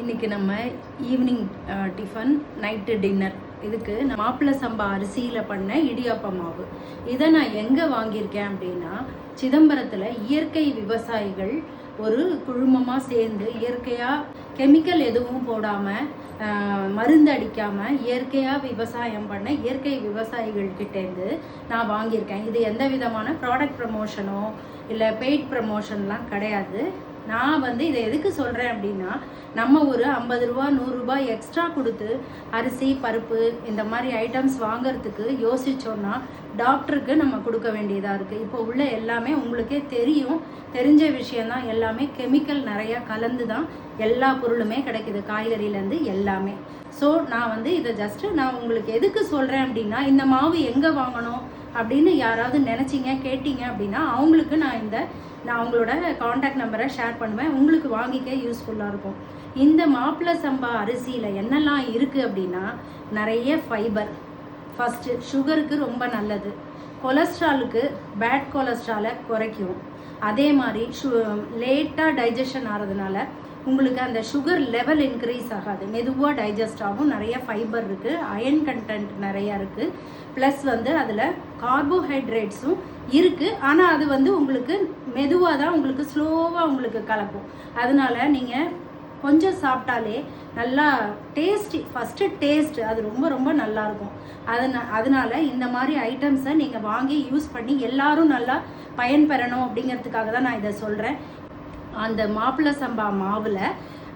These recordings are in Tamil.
இன்றைக்கி நம்ம ஈவினிங் டிஃபன் நைட்டு டின்னர் இதுக்கு நான் மாப்பிள்ளை சம்பா அரிசியில் பண்ண இடியாப்ப மாவு. இதை நான் எங்கே வாங்கியிருக்கேன் அப்படின்னா சிதம்பரத்தில் இயற்கை விவசாயிகள் ஒரு குழுமமாக சேர்ந்து இயற்கையாக கெமிக்கல் எதுவும் போடாமல் மருந்து அடிக்காமல் இயற்கையாக விவசாயம் பண்ண இயற்கை விவசாயிகள்கிட்டேருந்து நான் வாங்கியிருக்கேன். இது எந்த விதமான ப்ராடக்ட் ப்ரமோஷனோ இல்லை பெய்ட் ப்ரமோஷன்லாம் கிடையாது. நான் வந்து இதை எதுக்கு சொல்கிறேன் அப்படின்னா நம்ம ஒரு ஐம்பது ரூபா நூறுரூபா எக்ஸ்ட்ரா கொடுத்து அரிசி பருப்பு இந்த மாதிரி ஐட்டம்ஸ் வாங்கிறதுக்கு யோசிச்சோன்னா டாக்டருக்கு நம்ம கொடுக்க வேண்டியதாக இருக்குது இப்போ உள்ள எல்லாமே உங்களுக்கே தெரியும். தெரிஞ்ச விஷயந்தான் எல்லாமே கெமிக்கல் நிறையா கலந்து தான் எல்லா பொருளுமே கிடைக்குது. காய்கறியிலேருந்து எல்லாமே. ஸோ நான் வந்து இதை ஜஸ்ட்டு நான் உங்களுக்கு எதுக்கு சொல்கிறேன் அப்படின்னா இந்த மாவு எங்கே வாங்கணும்? அப்படின்னு யாராவது நினச்சிங்க கேட்டீங்க அப்படின்னா அவங்களுக்கு நான் இந்த நான் அவங்களோட காண்டாக்ட் நம்பரை ஷேர் பண்ணுவேன். உங்களுக்கு வாங்கிக்க யூஸ்ஃபுல்லாக இருக்கும். இந்த மாப்பிள்ளை சம்பா அரிசியில் என்னெல்லாம் இருக்குது அப்படின்னா நிறைய ஃபைபர் ஃபஸ்ட்டு சுகருக்கு ரொம்ப நல்லது. கொலஸ்ட்ராலுக்கு பேட் கொலஸ்ட்ராலை குறைக்கும். அதே மாதிரி ஷு லேட்டாக டைஜஷன் ஆகிறதுனால உங்களுக்கு அந்த சுகர் லெவல் இன்க்ரீஸ் ஆகாது. மெதுவாக டைஜஸ்ட் ஆகும். நிறைய ஃபைபர் இருக்குது அயன் கண்டென்ட் நிறையா இருக்குது ப்ளஸ் வந்து அதில் கார்போஹைட்ரேட்ஸும் இருக்குது ஆனால் அது வந்து உங்களுக்கு மெதுவாக தான் உங்களுக்கு ஸ்லோவாக உங்களுக்கு கலக்கும். அதனால நீங்கள் கொஞ்சம் சாப்பிட்டாலே நல்லா டேஸ்டி ஃபஸ்ட்டு டேஸ்ட் அது ரொம்ப ரொம்ப நல்லாயிருக்கும் அதனா அதனால இந்த மாதிரி ஐட்டம்ஸை நீங்கள் வாங்கி யூஸ் பண்ணி எல்லோரும் நல்லா பயன்பெறணும் அப்படிங்கிறதுக்காக தான் நான் இதை சொல்கிறேன் அந்த மாப்பிள்ளை சம்பா மாவில்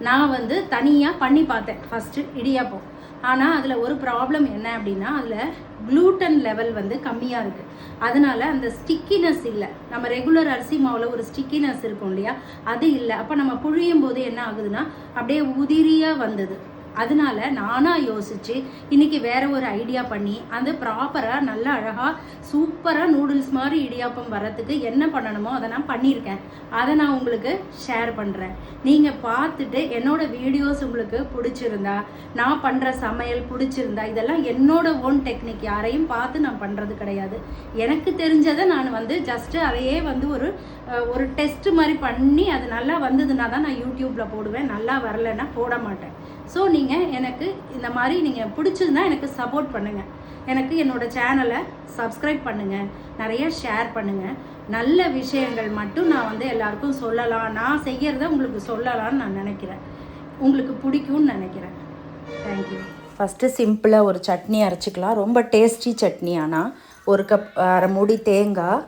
நான் வந்து தனியாக பண்ணி பார்த்தேன். ஃபஸ்ட்டு இடியாப்பம். ஆனால் அதில் ஒரு ப்ராப்ளம் என்ன அப்படின்னா அதில் க்ளூட்டன் லெவல் வந்து கம்மியாக இருக்குது அதனால் அந்த ஸ்டிக்கினஸ் இல்லை. நம்ம ரெகுலர் அரிசி மாவில் ஒரு ஸ்டிக்கினஸ் இருக்கும் இல்லையா? அது இல்லை. அப்போ நம்ம புழியும் போது என்ன ஆகுதுன்னா அப்படியே உதிரியாக வந்தது. அதனால நானாக யோசிச்சு இன்னைக்கு வேற ஒரு ஐடியா பண்ணி அந்த ப்ராப்பராக நல்ல அழகாக சூப்பராக நூடுல்ஸ் மாதிரி இடியாப்பம் வரத்துக்கு என்ன பண்ணணுமோ அதை நான் பண்ணியிருக்கேன். அதை நான் உங்களுக்கு ஷேர் பண்ணுறேன் நீங்கள் பார்த்துட்டு என்னோட வீடியோஸ் உங்களுக்கு பிடிச்சிருந்தா நான் பண்ணுற சமையல் பிடிச்சிருந்தா இதெல்லாம் என்னோட ஓன் டெக்னிக் யாரையும் பார்த்து நான் பண்ணுறது கிடையாது. எனக்கு தெரிஞ்சதை நான் வந்து ஜஸ்ட்டு அதையே வந்து ஒரு ஒரு டெஸ்ட் மாதிரி பண்ணி அது நல்லா வந்ததுன்னா தான் நான் யூடியூப்பில் போடுவேன். நல்லா வரலைன்னா போட மாட்டேன். ஸோ நீங்கள் எனக்கு இந்த மாதிரி நீங்கள் பிடிச்சதுன்னா எனக்கு சப்போர்ட் பண்ணுங்கள் எனக்கு என்னோட சேனலை சப்ஸ்கிரைப் பண்ணுங்கள் நிறைய ஷேர் பண்ணுங்கள் நல்ல விஷயங்கள் மட்டும் நான் வந்து எல்லாருக்கும் சொல்லலாம். நான் செய்கிறத உங்களுக்கு சொல்லலாம்னு நான் நினைக்கிறேன். உங்களுக்கு பிடிக்கும்னு நினைக்கிறேன். தேங்க்யூ ஃபஸ்ட்டு சிம்பிளாக ஒரு சட்னி அரைச்சிக்கலாம். ரொம்ப டேஸ்டி சட்னி ஆனால் ஒரு கப் அரை மூடி தேங்காய்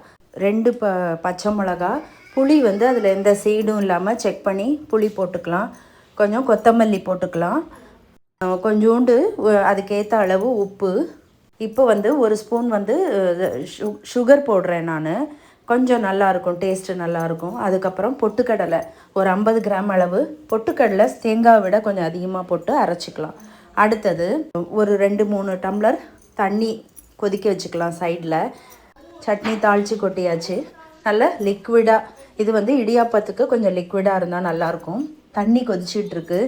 ரெண்டு ப பச்சை மிளகா புளி வந்து அதில் எந்த சீடும் இல்லாமல் செக் பண்ணி புளி போட்டுக்கலாம். கொஞ்சம் கொத்தமல்லி போட்டுக்கலாம். கொஞ்சோண்டு அதுக்கேற்ற அளவு உப்பு. இப்போ வந்து ஒரு ஸ்பூன் வந்து சுகர் போடுறேன் நான். கொஞ்சம் நல்லாயிருக்கும் டேஸ்ட்டு நல்லாயிருக்கும் அதுக்கப்புறம் பொட்டுக்கடலை ஒரு ஐம்பது கிராம் அளவு. பொட்டுக்கடலை தேங்காய் விட கொஞ்சம் அதிகமாக போட்டு அரைச்சிக்கலாம். அடுத்தது ஒரு ரெண்டு மூணு டம்ளர் தண்ணி கொதிக்க வச்சுக்கலாம் சைடில். சட்னி தாளித்து கொட்டியாச்சு. நல்ல லிக்விடாக இது வந்து இடியாப்பத்துக்கு கொஞ்சம் லிக்விடாக இருந்தால் நல்லாயிருக்கும் தண்ணி கொதிச்சிட்ருக்கு.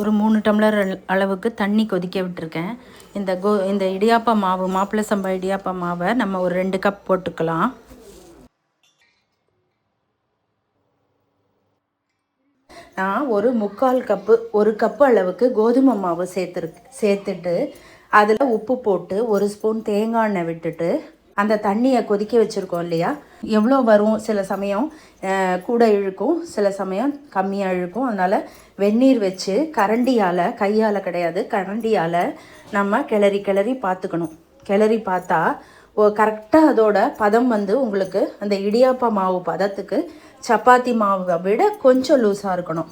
ஒரு மூணு டம்ளர் அளவுக்கு தண்ணி கொதிக்க விட்டுருக்கேன். இந்த கோ இந்த இடியாப்பம் மாவு மாப்பிள்ளை சம்பா இடியாப்பம் மாவை நம்ம ஒரு ரெண்டு கப் போட்டுக்கலாம். நான் ஒரு முக்கால் கப்பு ஒரு கப்பு அளவுக்கு கோதுமை மாவு சேர்த்துருக்கு சேர்த்துட்டு அதில் உப்பு போட்டு ஒரு ஸ்பூன் தேங்காய் எண்ணெய் விட்டுட்டு அந்த தண்ணியை கொதிக்க வச்சுருக்கோம் இல்லையா? எவ்வளோ வரும்? சில சமயம் கூட இழுக்கும் சில சமயம் கம்மியாக இழுக்கும். அதனால் வெந்நீர் வச்சு கரண்டியால் கையால் கிடையாது கரண்டியால் நம்ம கிளறி கிளறி பார்த்துக்கணும். கிளறி பார்த்தா ஓ கரெக்டாக அதோட பதம் வந்து உங்களுக்கு அந்த இடியாப்ப மாவு பதத்துக்கு சப்பாத்தி மாவை விட கொஞ்சம் லூஸாக இருக்கணும்.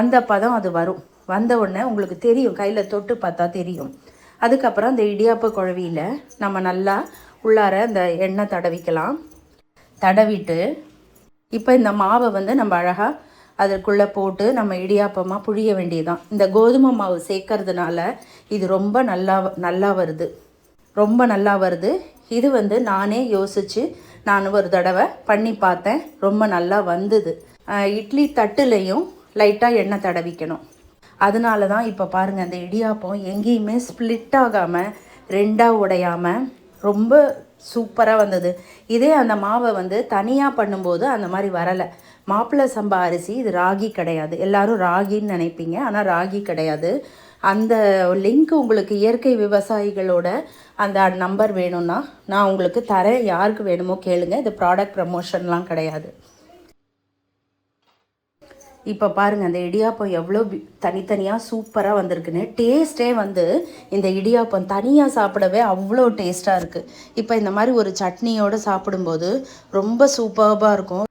அந்த பதம் அது வரும். வந்த உடனே உங்களுக்கு தெரியும். கையில் தொட்டு பார்த்தா தெரியும். அதுக்கப்புறம் அந்த இடியாப்ப குழவியில் நம்ம நல்லா உள்ளார அந்த எண்ணெய் தடவிக்கலாம். தடவிட்டு இப்போ இந்த மாவை வந்து நம்ம அழகாக அதற்குள்ளே போட்டு நம்ம இடியாப்பமாக புழிய வேண்டியதுதான். இந்த கோதுமை மாவு சேர்க்கறதுனால இது ரொம்ப நல்லா நல்லா வருது. ரொம்ப நல்லா வருது. இது வந்து நானே யோசித்து நான் ஒரு தடவை பண்ணி பார்த்தேன். ரொம்ப நல்லா வந்தது. இட்லி தட்டுலேயும் லைட்டாக எண்ணெய் தடவிக்கணும். அதனால தான் இப்போ பாருங்கள் அந்த இடியாப்பம் எங்கேயுமே ஸ்ப்ளிட் ஆகாமல் ரெண்டாக உடையாமல் ரொம்ப சூப்பராக வந்தது. இதே அந்த மாவை வந்து தனியாக பண்ணும்போது அந்த மாதிரி வரலை. மாப்பிள்ளை சம்பா அரிசி இது ராகி கிடையாது. எல்லோரும் ராகின்னு நினைப்பீங்க ஆனால் ராகி கிடையாது. அந்த லிங்க் உங்களுக்கு இயற்கை விவசாயிகளோட அந்த நம்பர் வேணும்னா நான் உங்களுக்கு தரேன். யாருக்கு வேணுமோ கேளுங்கள் இது ப்ராடக்ட் ப்ரமோஷன்லாம் கிடையாது. இப்போ பாருங்கள் அந்த இடியாப்பம் எவ்வளோ தனித்தனியாக சூப்பராக வந்திருக்குன்னு. டேஸ்ட்டே வந்து இந்த இடியாப்பம் தனியாக சாப்பிடவே அவ்வளோ டேஸ்ட்டாக இருக்குது இப்போ இந்த மாதிரி ஒரு சட்னியோடு சாப்பிடும்போது ரொம்ப சூப்பர்பாக இருக்கும்.